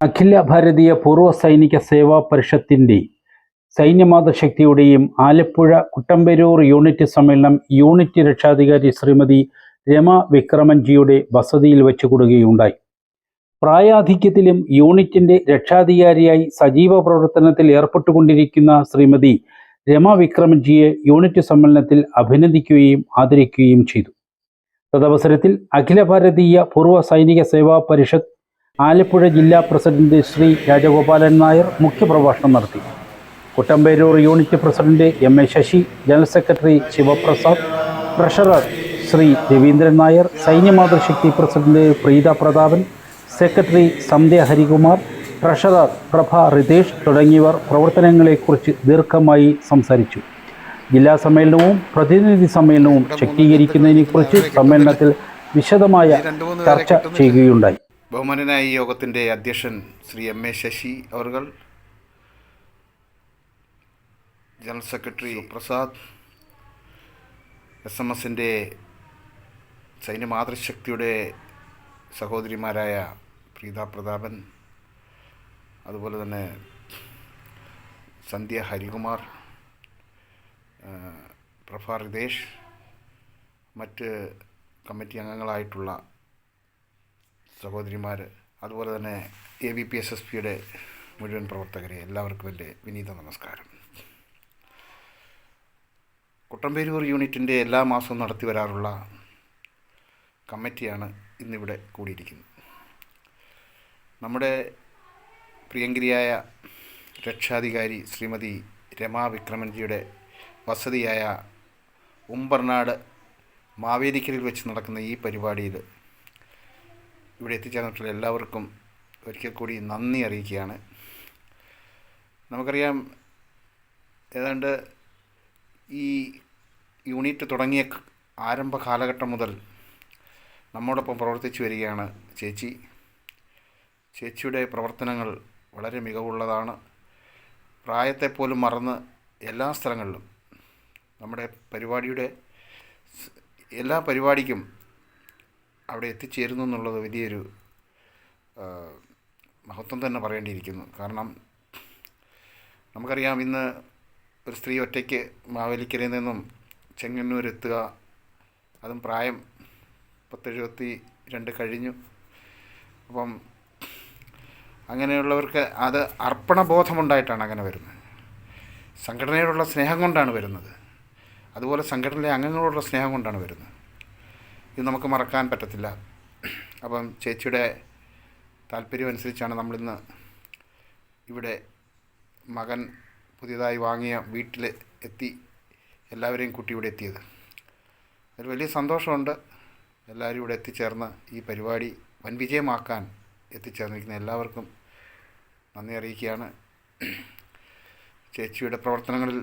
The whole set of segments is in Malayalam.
അഖില ഭാരതീയ പൂർവ സൈനിക സേവാ പരിഷത്തിന്റെ സൈന്യമാത ശക്തിയുടെയും ആലപ്പുഴ കുട്ടമ്പരൂർ യൂണിറ്റ് സമ്മേളനം യൂണിറ്റ് രക്ഷാധികാരി ശ്രീമതി രമ വിക്രമൻജിയുടെ വസതിയിൽ വെച്ചു കൊടുക്കുകയുണ്ടായി. പ്രായാധിക്യത്തിലും യൂണിറ്റിന്റെ രക്ഷാധികാരിയായി സജീവ പ്രവർത്തനത്തിൽ ഏർപ്പെട്ടുകൊണ്ടിരിക്കുന്ന ശ്രീമതി രമ വിക്രമൻജിയെ യൂണിറ്റ് സമ്മേളനത്തിൽ അഭിനന്ദിക്കുകയും ആദരിക്കുകയും ചെയ്തു. തദവസരത്തിൽ അഖില ഭാരതീയ പൂർവ സൈനിക സേവാ പരിഷത്ത് ആലപ്പുഴ ജില്ലാ പ്രസിഡന്റ് ശ്രീ രാജഗോപാലൻ നായർ മുഖ്യപ്രഭാഷണം നടത്തി. Kuttamperoor unit president M A Sasi general secretary Sivaprasad treasurer Shri Raveendran Nair Sainyamatrushakti president Preetha Prathapan secretary Sandhya Harikumar treasurer Prabha Ritesh തുടങ്ങിയവർ പ്രവർത്തനങ്ങളെക്കുറിച്ച് ദീർഘമായി സംസാരിച്ചു. ജില്ലാ സമ്മേളനവും പ്രതിനിധി സമ്മേളനവും ശക്തീകരിക്കുന്നതിനെക്കുറിച്ച് സമ്മേളനത്തിൽ വിശദമായ ചർച്ച ചെയ്യുകയുണ്ടായി. ബഹുമാനനായ യോഗത്തിന്റെ അധ്യക്ഷൻ ശ്രീ എം എ ശശി അവർകൾ general secretary Prasad S M എസിന്റെ സൈന്യ മാതൃശക്തിയുടെ സഹോദരിമാരായ പ്രീത പ്രതാപൻ അതുപോലെ തന്നെ സന്ധ്യ ഹരികുമാർ ആ, റിതേഷ് മറ്റ് കമ്മിറ്റി അംഗങ്ങളായിട്ടുള്ള സഹോദരിമാർ അതുപോലെ തന്നെ A B P S S പിയുടെ മുഴുവൻ പ്രവർത്തകരെ എല്ലാവർക്കും എന്റെ വിനീത നമസ്കാരം. കുട്ടമ്പേരൂർ യൂണിറ്റിന്റെ എല്ലാ മാസവും നടത്തി വരാറുള്ള കമ്മിറ്റിയാണ് ഇന്നിവിടെ കൂടിയിരിക്കുന്നത്. നമ്മുടെ പ്രിയങ്കരിയായ രക്ഷാധികാരി ശ്രീമതി രമാ വിക്രമൻജിയുടെ വസതിയായ ഉമ്പർനാട് മാവേലിക്കലിൽ വെച്ച് നടക്കുന്ന ഈ പരിപാടിയിൽ ഇവിടെ എത്തിച്ചേർന്നിട്ടുള്ള എല്ലാവർക്കും ഒരിക്കൽ കൂടി നന്ദി അറിയിക്കുകയാണ്. നമുക്കറിയാം ഏതാണ്ട് ഈ യൂണിറ്റ് തുടങ്ങിയ ആരംഭ കാലഘട്ടം മുതൽ നമ്മോടൊപ്പം പ്രവർത്തിച്ചു വരികയാണ് ചേച്ചി. ചേച്ചിയുടെ പ്രവർത്തനങ്ങൾ വളരെ മികവുള്ളതാണ്. പ്രായത്തെപ്പോലും മറന്ന് എല്ലാ സ്ഥലങ്ങളിലും നമ്മുടെ പരിപാടിയുടെ എല്ലാ പരിപാടിക്കും അവിടെ എത്തിച്ചേരുന്നു എന്നുള്ളത് വലിയൊരു മഹത്വം തന്നെ പറയേണ്ടിയിരിക്കുന്നു. കാരണം നമുക്കറിയാം ഇന്ന് ഒരു സ്ത്രീ ഒറ്റയ്ക്ക് മാവേലിക്കരയിൽ നിന്നും ചെങ്ങന്നൂർ എത്തുക അതും പ്രായം പത്തെഴുപത്തി രണ്ട് കഴിഞ്ഞു. അപ്പം അങ്ങനെയുള്ളവർക്ക് അത് അർപ്പണബോധമുണ്ടായിട്ടാണ് അങ്ങനെ വരുന്നത്. സംഘടനയോടുള്ള സ്നേഹം കൊണ്ടാണ് വരുന്നത്. അതുപോലെ സംഘടനയിലെ അംഗങ്ങളോടുള്ള സ്നേഹം കൊണ്ടാണ് വരുന്നത്. ഇത് നമുക്ക് മറക്കാൻ പറ്റത്തില്ല. അപ്പം ചേച്ചിയുടെ താല്പര്യമനുസരിച്ചാണ് നമ്മളിന്ന് ഇവിടെ മകൻ പുതിയതായി വാങ്ങിയ വീട്ടിൽ എത്തി എല്ലാവരെയും കുട്ടി ഇവിടെ എത്തിയത്. ഒരു വലിയ സന്തോഷമുണ്ട് എല്ലാവരും ഇവിടെ എത്തിച്ചേർന്ന് ഈ പരിപാടി വൻ വിജയമാക്കാൻ എത്തിച്ചേർന്നിരിക്കുന്ന എല്ലാവർക്കും നന്ദി അറിയിക്കുകയാണ്. ചേച്ചിയുടെ പ്രവർത്തനങ്ങളിൽ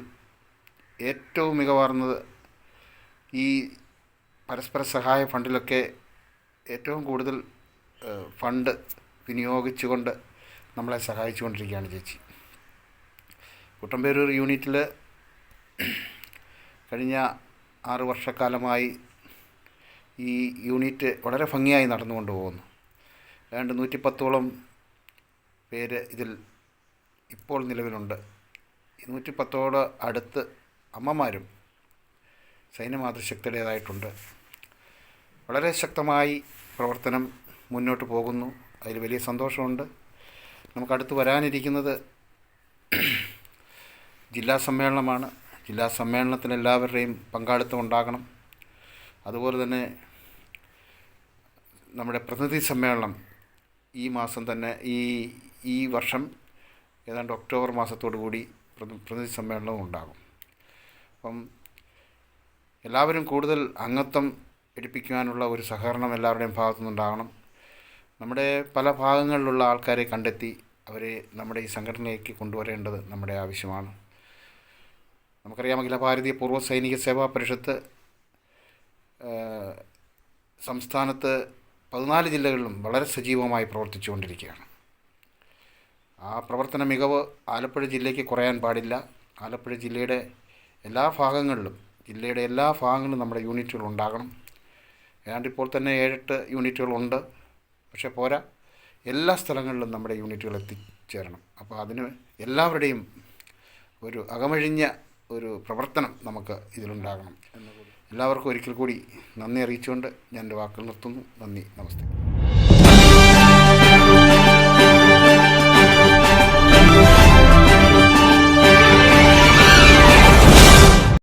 ഏറ്റവും മികവാർന്നത് ഈ പരസ്പര സഹായ ഫണ്ടിലൊക്കെ ഏറ്റവും കൂടുതൽ ഫണ്ട് വിനിയോഗിച്ചുകൊണ്ട് നമ്മളെ സഹായിച്ചുകൊണ്ടിരിക്കുകയാണ് ചേച്ചി. കുട്ടമ്പേരൂർ യൂണിറ്റിൽ കഴിഞ്ഞ ആറ് വർഷക്കാലമായി ഈ യൂണിറ്റ് വളരെ ഭംഗിയായി നടന്നുകൊണ്ട് പോകുന്നു. ഏതാണ്ട് നൂറ്റിപ്പത്തോളം പേര് ഇതിൽ ഇപ്പോൾ നിലവിലുണ്ട്. നൂറ്റിപ്പത്തോട് അടുത്ത് അമ്മമാരും സൈന്യമാതൃശക്തിയുടേതായിട്ടുണ്ട്. വളരെ ശക്തമായി പ്രവർത്തനം മുന്നോട്ട് പോകുന്നു. അതിൽ വലിയ സന്തോഷമുണ്ട്. നമുക്കടുത്ത് വരാനിരിക്കുന്നത് ജില്ലാ സമ്മേളനമാണ്. ജില്ലാ സമ്മേളനത്തിൽ എല്ലാവരുടെയും പങ്കാളിത്തം ഉണ്ടാകണം. അതുപോലെ തന്നെ നമ്മുടെ പ്രതിനിധി സമ്മേളനം ഈ മാസം തന്നെ ഈ ഈ വർഷം ഏതാണ്ട് ഒക്ടോബർ മാസത്തോടു കൂടി പ്രതിനിധി സമ്മേളനവും ഉണ്ടാകും. അപ്പം എല്ലാവരും കൂടുതൽ അംഗത്വം എടുപ്പിക്കുവാനുള്ള ഒരു സഹകരണം എല്ലാവരുടെയും ഭാഗത്തു നിന്നുണ്ടാകണം നമ്മുടെ പല ഭാഗങ്ങളിലുള്ള ആൾക്കാരെ കണ്ടെത്തി അവരെ നമ്മുടെ ഈ സംഘടനയിലേക്ക് കൊണ്ടുവരേണ്ടത് നമ്മുടെ ആവശ്യമാണ്. നമുക്കറിയാം അഖില ഭാരതീയ പൂർവ സൈനിക സേവാ പരിഷത്ത് സംസ്ഥാനത്ത് പതിനാല് ജില്ലകളിലും വളരെ സജീവമായി പ്രവർത്തിച്ചുകൊണ്ടിരിക്കുകയാണ്. ആ പ്രവർത്തന മികവ് ആലപ്പുഴ ജില്ലയ്ക്ക് കുറയാൻ പാടില്ല. ആലപ്പുഴ ജില്ലയുടെ എല്ലാ ഭാഗങ്ങളിലും ജില്ലയുടെ എല്ലാ ഭാഗങ്ങളിലും നമ്മുടെ യൂണിറ്റുകൾ ഉണ്ടാകണം. ഏതാണ്ട് ഇപ്പോൾ തന്നെ ഏഴെട്ട് യൂണിറ്റുകളുണ്ട്. പക്ഷേ പോരാ. എല്ലാ സ്ഥലങ്ങളിലും നമ്മുടെ യൂണിറ്റുകൾ എത്തിച്ചേരണം. അപ്പോൾ അതിന് എല്ലാവരുടെയും ഒരു അകമഴിഞ്ഞ ഒരു പ്രവർത്തനം നമുക്ക് ഇതിലുണ്ടാകണം. എല്ലാവർക്കും ഒരിക്കൽ കൂടി നന്ദി അറിയിച്ചുകൊണ്ട് ഞാൻ എന്റെ വാക്കുകൾ നിർത്തുന്നു. നന്ദി. നമസ്തേ.